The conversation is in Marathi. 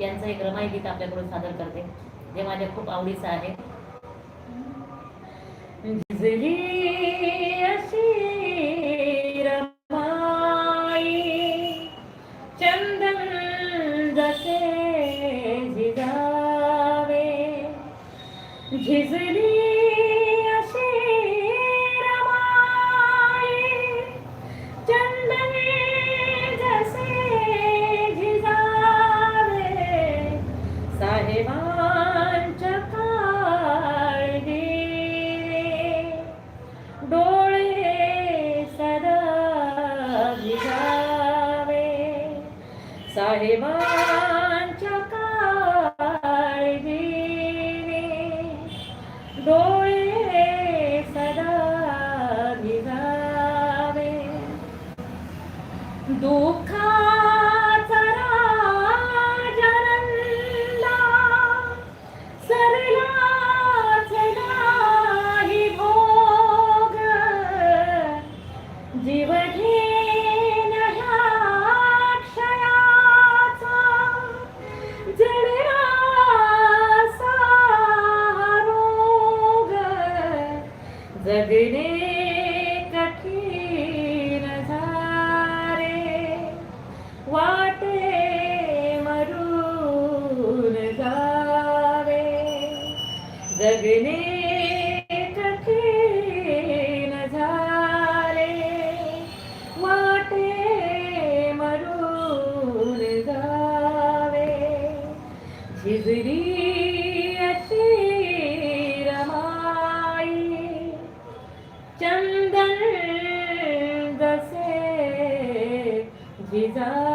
यांचं एक रमाई गीत आपल्याकडून सादर करते जे माझ्या खूप आवडीचं आहे. झिजली रमाई चंदन जसे झिजावे झिजली साहेबांच्या काळजी डोळे सदा भिजावे साहेबांच्या काळजी डोळे सदा भिजावे दुःख जगणे कठीण झारे वाटे मरून जावे. जगणे कठीण झाले वाटे मरून जावे. झिजरी चंदन जसे जिजा